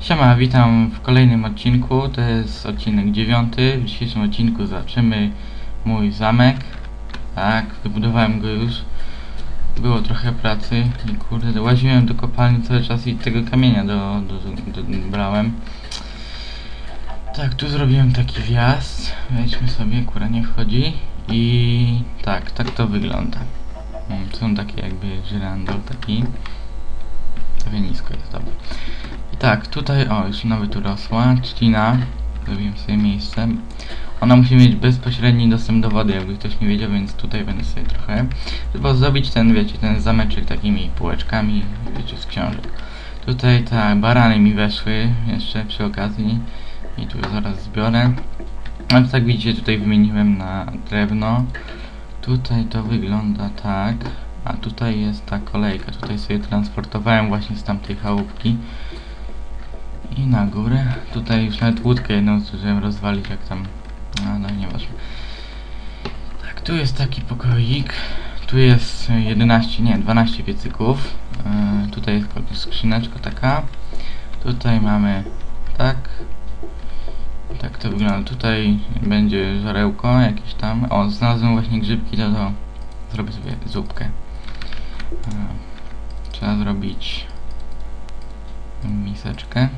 Siema, witam w kolejnym odcinku. To jest odcinek dziewiąty. W dzisiejszym odcinku zobaczymy mój zamek. Tak, wybudowałem go już. Było trochę pracy i kurde, łaziłem do kopalni cały czas i tego kamienia do, do, do, do brałem. Tak, tu zrobiłem taki wjazd. Wejdźmy sobie, kura nie wchodzi. I tak, tak to wygląda. Mm, są takie jakby żyrandol taki. Trochę nisko jest, dobra. Tak, tutaj, o, już nawet tu rosła trzcina. Zrobiłem sobie miejsce. Ona musi mieć bezpośredni dostęp do wody, jakby ktoś nie wiedział, więc tutaj będę sobie trochę. Żeby zrobić ten, wiecie, ten zameczek takimi półeczkami, wiecie, z książek. Tutaj tak, barany mi weszły jeszcze przy okazji. I tu zaraz zbiorę. Ale tak widzicie, tutaj wymieniłem na drewno. Tutaj to wygląda tak. A tutaj jest ta kolejka. Tutaj sobie transportowałem właśnie z tamtej chałupki. I na górę. Tutaj już nawet łódkę jedną zdążyłem rozwalić, jak tam... No, no nieważne. Tak, tu jest taki pokoik. Tu jest e, 11, nie, 12 piecyków. Yy, tutaj jest skrzyneczka taka. Tutaj mamy tak. Tak to wygląda. Tutaj będzie żarełko jakieś tam. O, znalazłem właśnie grzybki, to, to zrobię sobie zupkę. E, Trzeba zrobić miseczkę.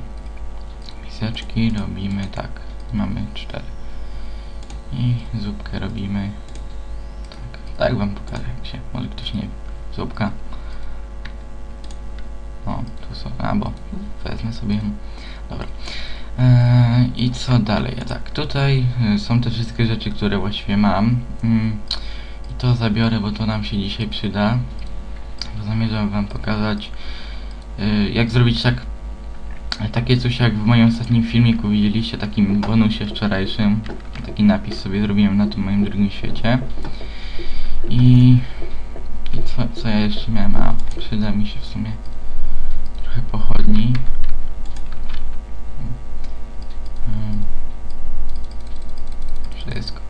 Miseczki robimy tak. Mamy cztery. I zupkę robimy tak. Tak wam pokażę jak się. Może ktoś nie wie. Zupka. O, tu są. A bo wezmę sobie. Dobra. Eee, I co dalej? Tak, tutaj y, są te wszystkie rzeczy, które właściwie mam. Mm, I to zabiorę, bo to nam się dzisiaj przyda. Bo zamierzam wam pokazać, y, jak zrobić tak takie coś jak w moim ostatnim filmiku widzieliście, takim bonusie wczorajszym. Taki napis sobie zrobiłem na tym moim drugim świecie. I, i co, co ja jeszcze miałem? A, przyda mi się w sumie trochę pochodni. Mm. Wszystko.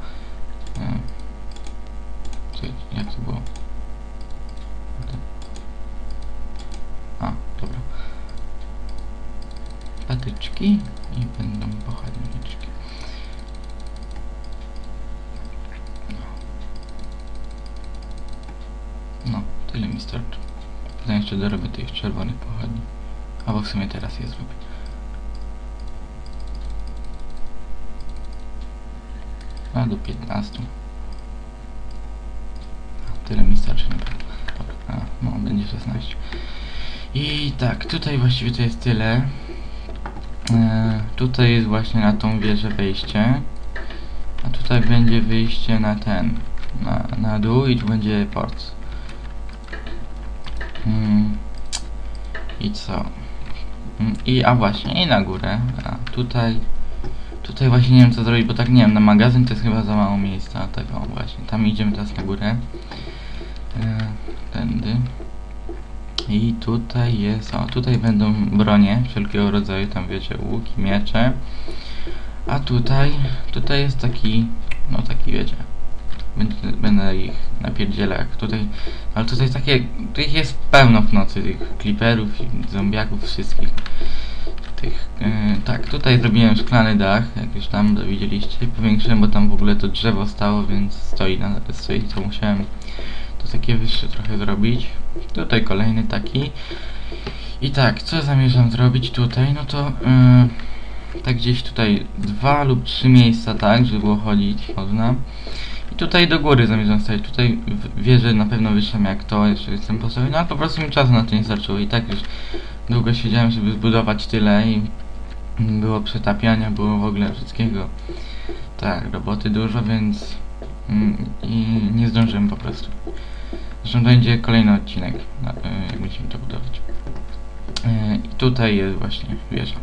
Mm. Co, jak to było? A, dobra. Patyczki i będą pochodniczki. No. no, tyle mi starczy. Potem jeszcze dorobię tych czerwonych pochodni. Albo w sumie teraz je zrobię. A do 15. A, tyle mi starczy na pewno. Dobra, no będzie 16. I tak, tutaj właściwie to jest tyle. E, tutaj jest właśnie na tą wieżę wejście. A tutaj będzie wyjście na ten. Na, na dół i tu będzie port. Hmm. I co? Mm, I a właśnie, i na górę. A tutaj Tutaj właśnie nie wiem co zrobić, bo tak nie wiem, na magazyn to jest chyba za mało miejsca, tego właśnie, tam idziemy teraz na górę. I tutaj jest, o tutaj będą bronie wszelkiego rodzaju, tam wiecie, łuki, miecze. A tutaj, tutaj jest taki, no taki wiecie, będę, będę ich napierdzielał tutaj, ale tutaj takie, tu ich jest pełno w nocy, tych kliperów i zombiaków wszystkich. Tych, e, tak, tutaj zrobiłem szklany dach, jak już tam widzieliście, powiększyłem, bo tam w ogóle to drzewo stało, więc stoi, na, stoi, to musiałem takie wyższe trochę zrobić. Tutaj kolejny taki. I tak, co zamierzam zrobić tutaj, no to yy, tak gdzieś tutaj dwa lub trzy miejsca, tak, żeby było chodzić, można. I tutaj do góry zamierzam stawić, tutaj wieżę na pewno wyższą jak to, jeszcze jestem postawił, no ale po prostu mi czasu na to nie starczyło i tak już długo siedziałem, żeby zbudować tyle i było przetapiania, było w ogóle wszystkiego. Tak, roboty dużo, więc mm, i nie zdążyłem po prostu. Zresztą to będzie kolejny odcinek, e, jak będziemy to budować. E, I tutaj jest właśnie wieża.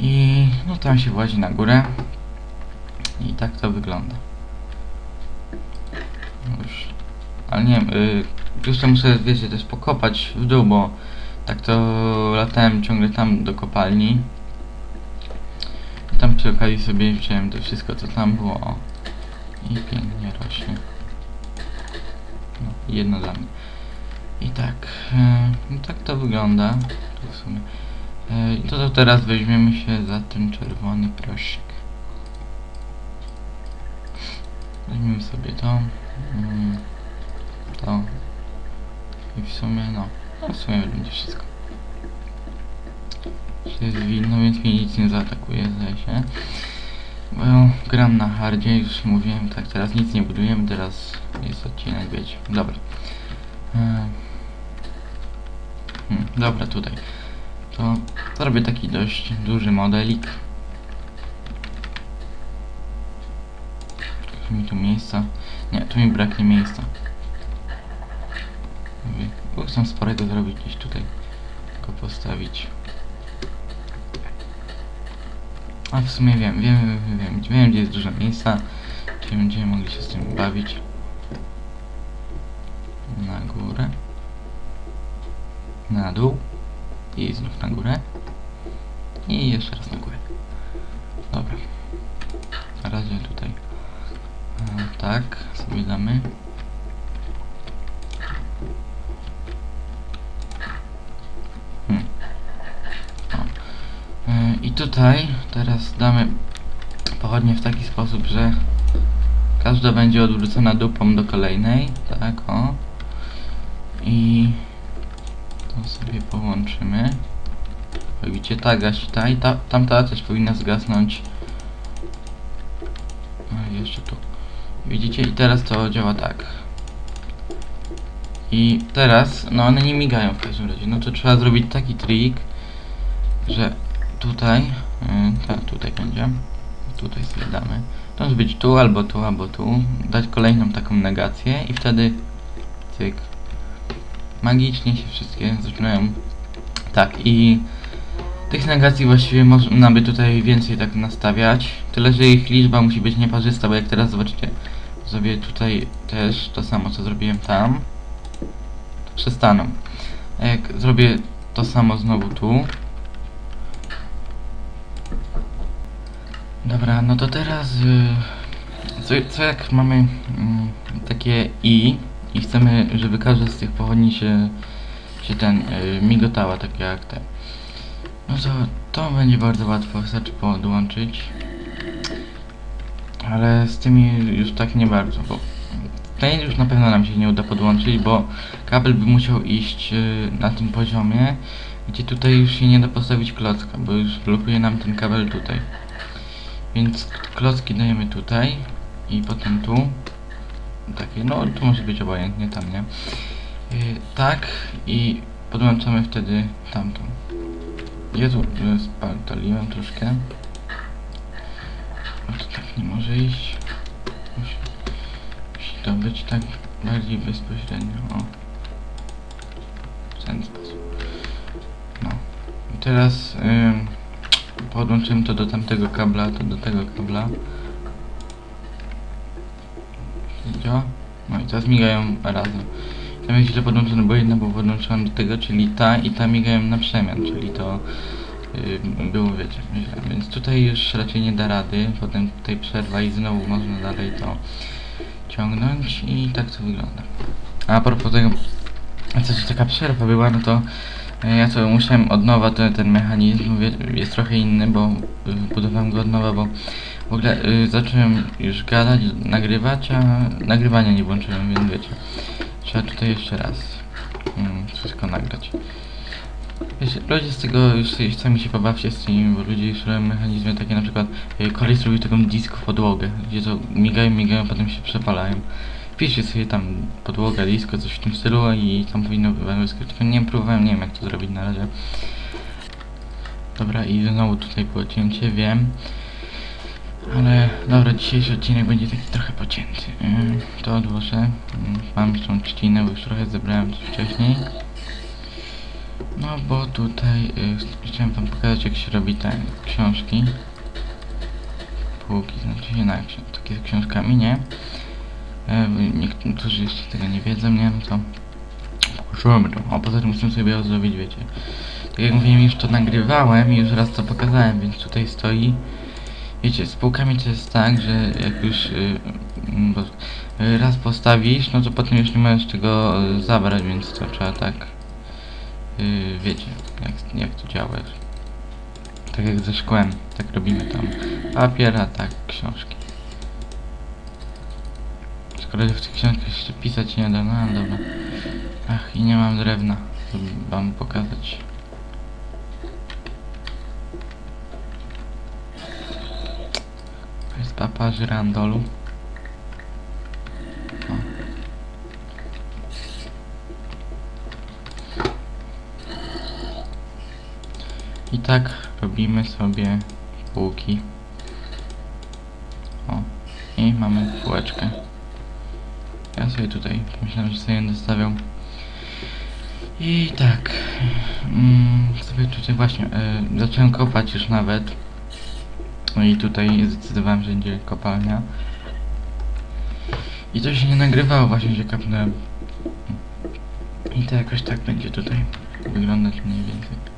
I no tam się włazi na górę. I tak to wygląda. No Już. Ale nie wiem, y, jeszcze muszę, wiecie, też pokopać w dół, bo tak to latałem ciągle tam do kopalni. Tam przy okazji sobie wziąłem to wszystko, co tam było. I pięknie rośnie. Jedno dla mnie. I tak, e, no tak to wygląda. Tu w sumie. E, I to, to teraz weźmiemy się za ten czerwony proszek. Weźmiemy sobie to. mm, To. I w sumie no. no w sumie będzie wszystko. Jeszcze jest winno, więc mnie nic nie zaatakuje, zdaje się. Bo ja gram na hardzie, już mówiłem, tak, teraz nic nie budujemy, teraz jest odcinek, wiecie. Dobra. E, Hmm, dobra, tutaj. To zrobię taki dość duży modelik. Trochę mi tu miejsca. Nie, tu mi braknie miejsca. Bo chcę sporego zrobić gdzieś tutaj. Go postawić. A w sumie wiem, wiem, wiem, wiem, wiem gdzie jest dużo miejsca. Gdzie będziemy mogli się z tym bawić. Na górę. Na dół. I znów na górę. I jeszcze raz na górę. Dobra. Na razie tutaj. E, tak, sobie damy. Hmm. O. E, I tutaj teraz damy pochodnie w taki sposób, że każda będzie odwrócona dupą do kolejnej. Tak, o. I to sobie połączymy. Widzicie, ta gasi ta i ta, tamta też powinna zgasnąć. A, jeszcze tu. Widzicie, i teraz to działa tak. I teraz, no one nie migają w każdym razie. No to trzeba zrobić taki trik, że tutaj, yy, tak, tutaj będzie. Tutaj sobie damy. To może być tu, albo tu, albo tu. Dać kolejną taką negację i wtedy cyk. Magicznie się wszystkie zaczynają. Tak, i tych negacji właściwie można by tutaj więcej tak nastawiać. Tyle, że ich liczba musi być nieparzysta, bo jak teraz zobaczycie, zrobię tutaj też to samo, co zrobiłem tam, to przestaną. A jak zrobię to samo znowu tu, Dobra, no to teraz y, co, co jak mamy mm, takie i i chcemy, żeby każda z tych pochodni się, się ten y, migotała, tak jak te. No to to będzie bardzo łatwo, wystarczy podłączyć. Ale z tymi już tak nie bardzo, bo ten już na pewno nam się nie uda podłączyć, bo kabel by musiał iść y, na tym poziomie, gdzie tutaj już się nie da postawić klocka, bo już blokuje nam ten kabel tutaj. Więc klocki dajemy tutaj i potem tu. Takie, no tu może być obojętnie, tam nie. Yy, tak i podłączamy wtedy tamtą. Jezu, że spaliłem troszkę. No to tak nie może iść. Musi, musi to być tak bardziej bezpośrednio. O. W ten sposób. No. I teraz yy, podłączymy to do tamtego kabla, to do tego kabla. Działa? No i teraz migają razem. Tam jest źle podłączone, bo jedna była podłączona do tego, czyli ta i ta migają na przemian, czyli to yy, było, wiecie, źle. Więc tutaj już raczej nie da rady, potem tutaj przerwa i znowu można dalej to ciągnąć i tak to wygląda. A propos tego, co taka przerwa była, no to ja to musiałem od nowa ten, ten mechanizm, jest trochę inny, bo y, budowałem go od nowa, bo w ogóle y, zacząłem już gadać, nagrywać, a nagrywania nie włączyłem, więc wiecie. Trzeba tutaj jeszcze raz mm, wszystko nagrać. Wiecie, ludzie z tego już sami się pobawcie z tym, bo ludzie już robią mechanizmy takie na przykład kolej zrobił taką disco w podłogę, gdzie to migają, migają, potem się przepalają. Wpiszcie sobie tam podłoga, disco, coś w tym stylu i tam powinno wyskoczyć. Nie próbowałem, nie wiem jak to zrobić na razie. Dobra i znowu tutaj było wiem. Ale dobra, dzisiejszy odcinek będzie taki trochę pocięty. Ym, To odłożę. Ym, Mam tą trzcinę, bo już trochę zebrałem coś wcześniej. No bo tutaj y, chciałem wam pokazać jak się robi te książki. Półki, znaczy się na takie z książkami, nie? Niektórzy jeszcze tego nie wiedzą, nie? No to położymy to. A poza tym musimy sobie ozdobić, wiecie. Tak jak mówiłem, już to nagrywałem i już raz to pokazałem, więc tutaj stoi Wiecie, z półkami to jest tak, że jak już y, mm, y, raz postawisz, no to potem już nie możesz tego y, zabrać, więc to trzeba tak, wiecie, jak, jak to działa. Tak jak ze szkłem, tak robimy tam. Papier, tak książki. Skoro w tych książkach jeszcze pisać nie da, no dobra. Ach, i nie mam drewna, żeby wam pokazać. To jest papa żyrandolu. I tak robimy sobie półki. O, i mamy półeczkę. Sobie tutaj myślałem, że sobie będę stawiał. I tak. Mm, sobie tutaj właśnie e, zacząłem kopać już nawet. No i tutaj zdecydowałem, że będzie kopalnia. I to się nie nagrywało, właśnie się kapnąłem. I to jakoś tak będzie tutaj wyglądać mniej więcej.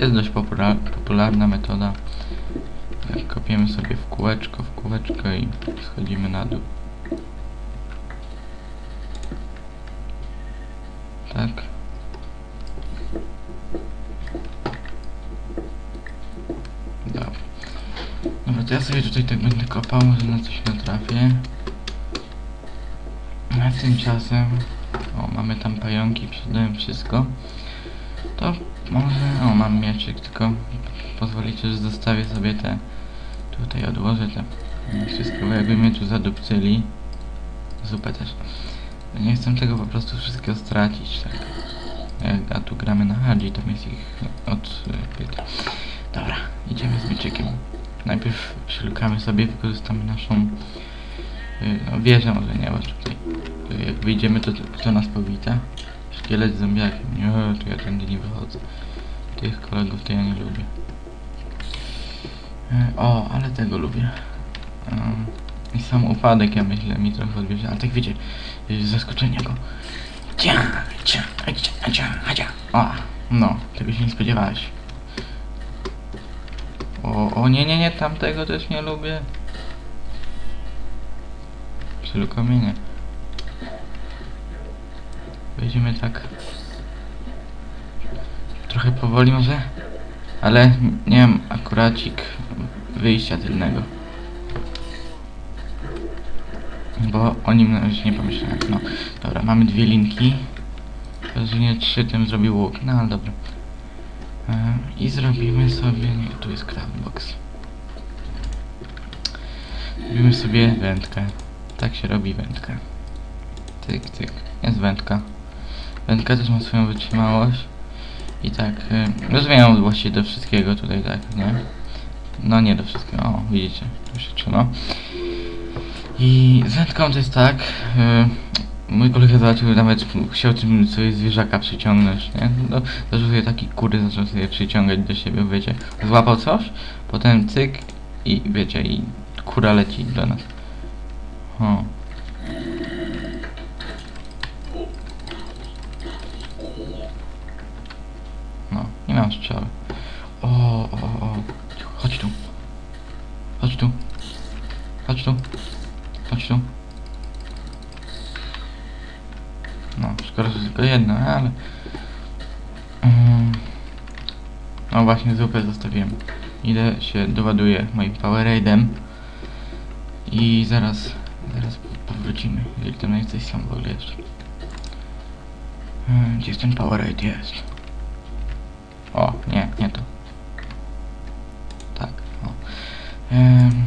To jest dość popula popularna metoda. Kopiemy sobie w kółeczko, w kółeczko i schodzimy na dół. Tak. Dobra. Dobra, to ja sobie tutaj tak będę kopał, może na coś natrafię. A tymczasem, o mamy tam pająki, przydałem wszystko. To może, o mam mieczyk, tylko pozwolicie, że zostawię sobie te, tutaj odłożę te wszystko, bo jakby mnie tu zadupcyli, zupę też. Nie chcę tego po prostu wszystkiego stracić, tak. A tu gramy na hardzi, tam jest ich od pyt. Dobra, idziemy z mieczykiem. Najpierw przylukamy sobie, wykorzystamy naszą y, no, wieżę może nie, bo tutaj y, jak wyjdziemy to kto nas powita? Szkielet z zombiakiem. Nie, to ja tędy nie wychodzę. Tych kolegów to ja nie lubię. Y, O, ale tego lubię. Um, I sam upadek ja myślę mi trochę odbierze, ale tak wiecie, zaskoczenie go. Cia, cia, cia, cia, cia. O, no, tego się nie spodziewałeś. O, o nie, nie, nie, tamtego też nie lubię. Przylukomienie. Wejdziemy tak. Trochę powoli może, ale nie mam akuracik wyjścia tylnego. Bo o nim na razie nie pomyślałem. No, dobra, mamy dwie linki. Że nie trzy tym zrobił łuk, no ale dobra. E, I zrobimy sobie. Nie, tu jest craftbox. Zrobimy sobie wędkę. Tak się robi wędkę. Tyk, tyk. Jest wędka. Wędka też ma swoją wytrzymałość. I tak, y, rozwijam właściwie do wszystkiego tutaj, tak, nie? No nie do wszystkiego, o, widzicie, tu się trzyma. I z to jest tak, y, mój kolega zobaczył, nawet chciał tym sobie zwierzaka przyciągnąć, nie? No, zaczął sobie taki kury, zaczął sobie przyciągać do siebie, wiecie. Złapał coś, potem cyk i wiecie, i kura leci do nas. O. No, nie strzały. O, o, o. Chodź tu. Chodź tu. Chodź tu. Chodź tu. No, szkoda, że tylko jedno, ale... No właśnie, zupę zostawiłem. Idę się doładuję moim Powerade'em. I zaraz, zaraz powrócimy, jeżeli tam jesteś sam w ogóle jeszcze. Hmm, Gdzie ten Powerade jest? O, nie, nie to. Tak, o. Ehm,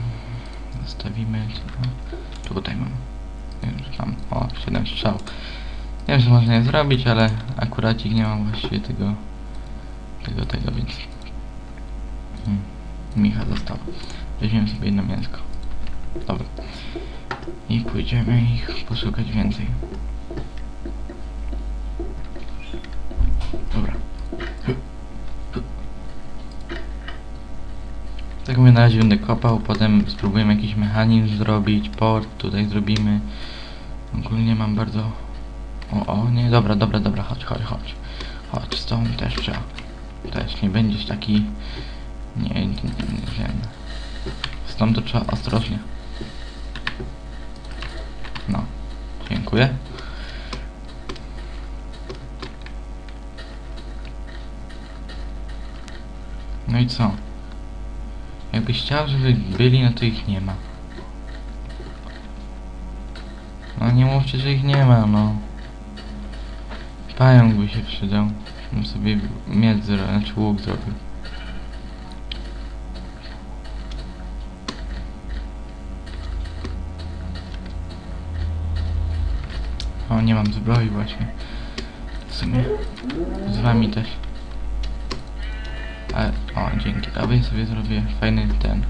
zostawimy, no, tutaj mam. Że tam, o, 7 strzał. Wiem, że można je zrobić, ale akurat nie mam właściwie tego, tego, tego, więc... Hmm, Micha została. Weźmiemy sobie jedno mięsko. Dobra. I pójdziemy ich poszukać więcej. Tak mówię, na razie będę kopał, potem spróbujemy jakiś mechanizm zrobić, port tutaj zrobimy. Ogólnie mam bardzo... O, o, nie, dobra, dobra, dobra, chodź, chodź, chodź. Chodź, tobą też trzeba. Też nie będziesz taki... Nie, nie, nie, nie. Z tą to trzeba ostrożnie. No. Dziękuję. No i co? Jakbyś chciał, żeby byli, no to ich nie ma. No nie mówcie, że ich nie ma, no. Pająk by się przydał. Bym sobie miecz zrobił, znaczy łuk zrobił. O, nie mam zbroi właśnie. W sumie. Z wami też. Ale, o, dzięki. A sobie zrobię fajny ten.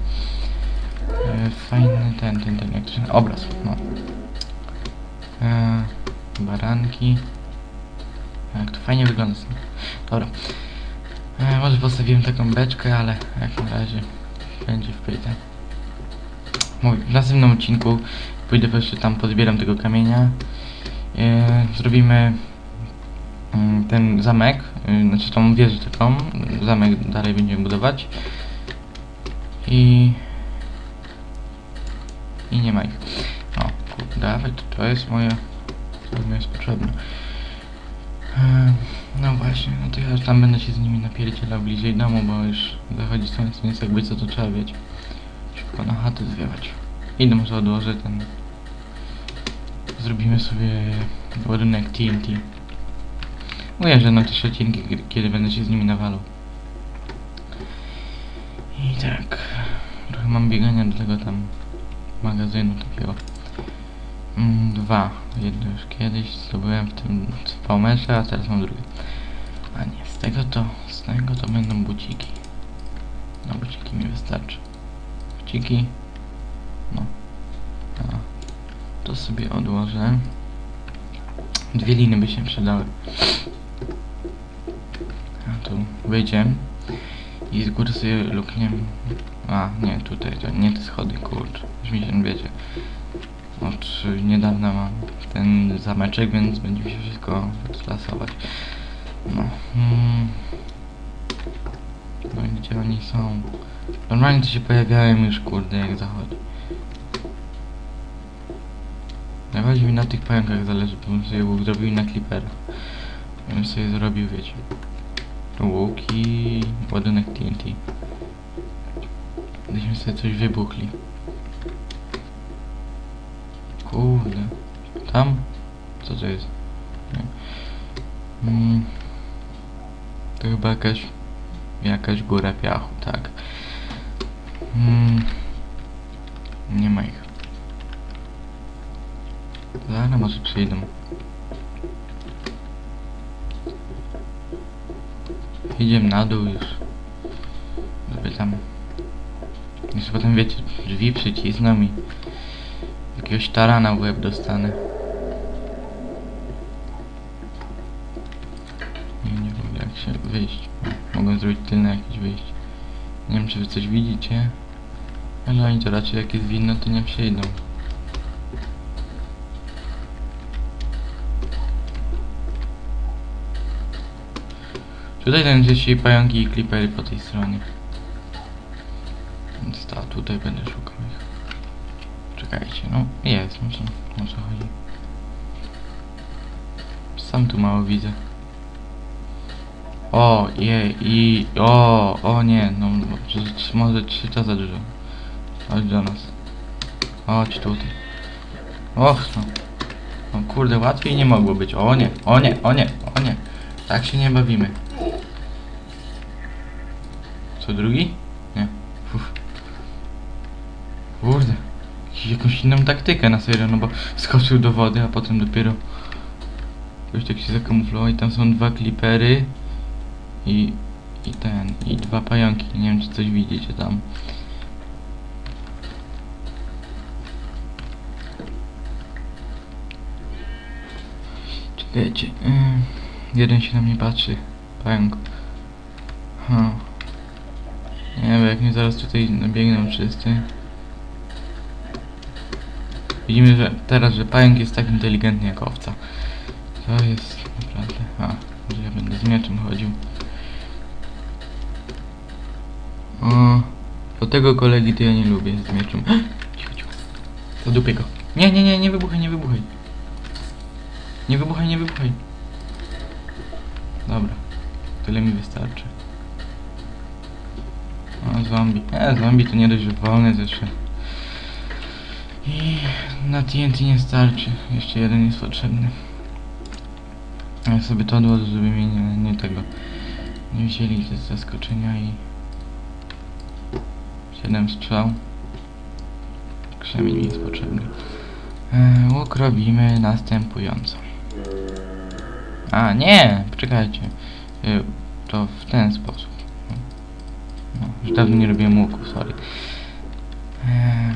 E, fajny ten, ten, ten, jak to się Obraz, no. E, baranki. Jak to fajnie wygląda. Dobra. E, może postawiłem taką beczkę, ale jak na razie będzie wpyta. Mówię, w następnym odcinku pójdę po prostu tam, pozbieram tego kamienia. E, zrobimy ten zamek, y, znaczy tą wieżę taką, zamek dalej będziemy budować. I... I nie ma ich. O, kurde, dawać, to jest moje... Co mi jest potrzebne. E, No właśnie, no to ja już tam będę się z nimi napierdzielał bliżej domu, bo już zachodzi słońce, więc jakby co to trzeba wiedzieć. Szybko na chatę zwiewać. Idę może odłożę ten... Zrobimy sobie ładunek TNT. Mówię, że na też odcinki, kiedy- będę się z nimi nawalał. I tak... Trochę mam biegania do tego tam magazynu takiego. Mm, dwa. Jedno już kiedyś zdobyłem w tym spałmerze, a teraz mam drugie. A nie, z tego to, z tego to będą buciki. No buciki mi wystarczy. Buciki. No. A, to sobie odłożę. Dwie liny by się przydały. Wyjdziemy. I z góry sobie lukniemy. A, nie, tutaj, to nie te schody, kurczę. Już mi się wiecie. Od niedawna mam ten zameczek, więc będzie mi się wszystko slasować. No. Mm. No i gdzie oni są? Normalnie to się pojawiają już, kurde, jak zachodzi. Najbardziej mi na tych pająkach zależy, bym sobie zrobił na clipera. Bym sobie zrobił, wiecie. I ładunek TNT. Gdyśmy sobie coś wybuchli. Kurde. Tam? Co to jest? Nie. Mm. To chyba jakaś... Jakaś góra piachu, tak. Mm. Nie ma ich. Zaraz może przyjdą. Idziemy na dół już. Żeby tam... Jeszcze potem wiecie, drzwi przycisną i... Jakiegoś tarana w łeb dostanę. Nie, nie wiem jak się wyjść. Mogłem zrobić tylne jakieś wyjście. Nie wiem czy wy coś widzicie. Ale oni to raczej jak jest winno to nie przyjdą. Tutaj ten dzisiaj pająki i klipery po tej stronie. Więc ta, tutaj będę szukał ich. Czekajcie, no jest, no co, o chodzi? Sam tu mało widzę. O, je, i, o, o nie, no, może trzy to za dużo. Chodź do nas. Chodź tutaj. Och, no. No kurde, łatwiej nie mogło być. O nie, o nie, o nie, o nie. Tak się nie bawimy. Co, drugi? Nie. Uf. Kurde. Jakąś inną taktykę na serio, no bo skoczył do wody, a potem dopiero jakoś tak się zakamuflował i tam są dwa klipery i, i ten, i dwa pająki. Nie wiem, czy coś widzicie tam. Czekajcie. ym, jeden się na mnie patrzy. Pająk. Ha. Nie wiem, jak mnie zaraz tutaj nabiegną wszyscy. Widzimy, że teraz, że pająk jest tak inteligentny jak owca. To jest naprawdę... A, że ja będę z mieczem chodził. O, do tego kolegi to ja nie lubię z mieczem. Cicho, cicho. Zadupię go. Nie, nie, nie, nie wybuchaj, nie wybuchaj. Nie wybuchaj, nie wybuchaj. Dobra. Tyle mi wystarczy. O, zombie. E, zombie to nie dość, że wolny zeszły. I na TNT nie starczy. Jeszcze jeden jest potrzebny. Ja sobie to odłożę, żeby mnie nie, nie tego nie wzięli ze zaskoczenia i 7 strzał. Krzemień mi jest potrzebny. E, łuk robimy następująco. A nie, poczekajcie. E, to w ten sposób. No, już dawno nie robiłem łuku, sorry. E,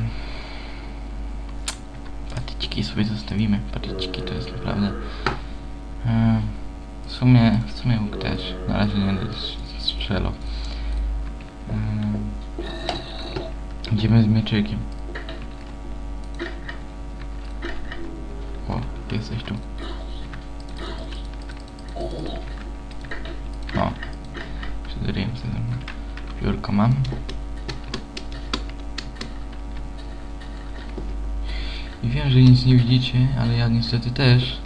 patyciki sobie zostawimy. Patyciki to jest naprawdę... W sumie, w sumie łuk też. Na razie nie będę strzelał. Idziemy z mieczykiem. O, jesteś tu. O, przedryjem sobie ze mną. Piórko mam. I wiem, że nic nie widzicie, ale ja niestety też.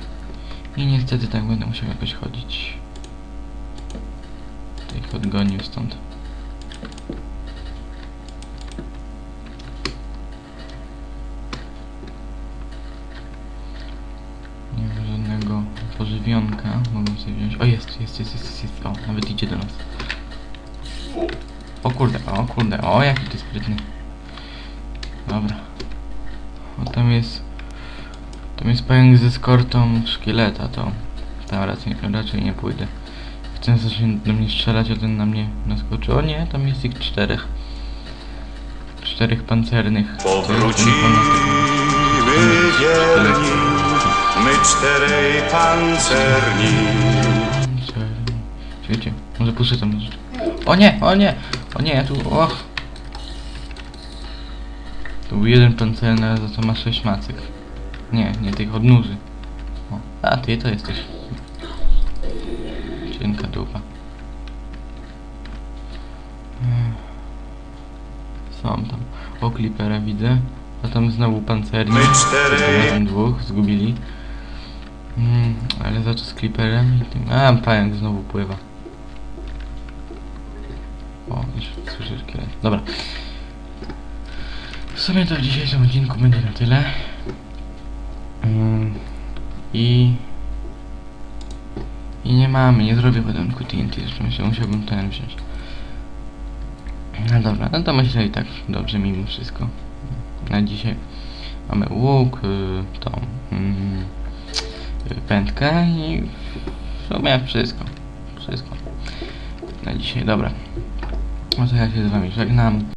I niestety tak będę musiał jakoś chodzić. To ich odgonił stąd. Nie ma żadnego pożywionka. Mogę sobie wziąć. O jest, jest, jest, jest, jest. O, nawet. O kurde, o kurde, o jaki ty sprytny. Dobra. O tam jest. Tam jest pająk ze skortą szkieleta, to tam raczej, raczej nie pójdę. Chcę zacząć do mnie strzelać, a ten na mnie naskoczy. O nie, tam jest ich czterech. Czterech pancernych. Powrócimy wierni, my czterej pancerni. Wiecie, może puszczę tam. O nie, o nie, o nie, tu, och. Tu był jeden pancerny, ale za to ma sześć macek. Nie, nie tych odnóży. O, a ty to jesteś. Cienka dupa. Ech. Są tam. O, klipera widzę. A tam znowu pancerni. My. Tylko razem dwóch zgubili. Mm, ale za to z kliperem i tym... A, pająk znowu pływa. O, już słyszę. Dobra. W sumie to w dzisiejszym odcinku będzie na tyle. Mm, I... I nie mamy, nie zrobię ładunku TNT, jeszcze musiałbym ten wziąć. No dobra, no to myślę i tak dobrze mimo wszystko. Na dzisiaj mamy łuk, y, tą y, pętkę i w sumie wszystko. Wszystko. Na dzisiaj, dobra. No to ja się z wami żegnam.